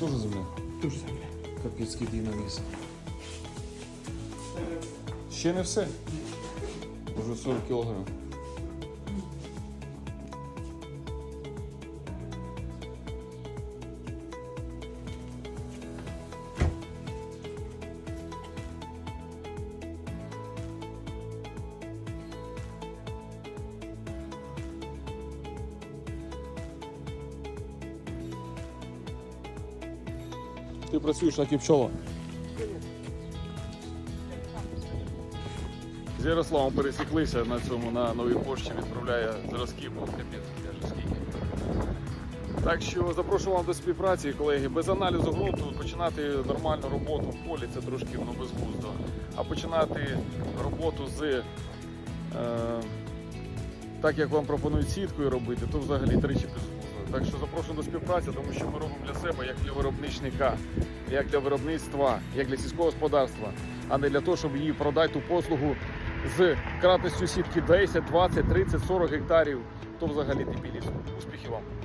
Тоже земля. Дуже земля. Капець, її навіс. Ще не все. Уже 40 кілограм. Ти працюєш як і. З Ярославом пересіклися на цьому на новій пошті, відправляє зразки, бо капець скільки. Так що запрошую вам до співпраці, колеги. Без аналізу ґрунту починати нормальну роботу в полі це трошки ну, безглуздо. А починати роботу з е, так, як вам пропонують сіткою робити, то взагалі тричі безглуздо. Так що запрошую до співпраці, тому що ми робимо для себе, як для виробничника, як для виробництва, як для сільського господарства, а не для того, щоб її продати ту послугу з кратністю сітки 10, 20, 30, 40 гектарів, то взагалі дебілізм. Успіхів вам!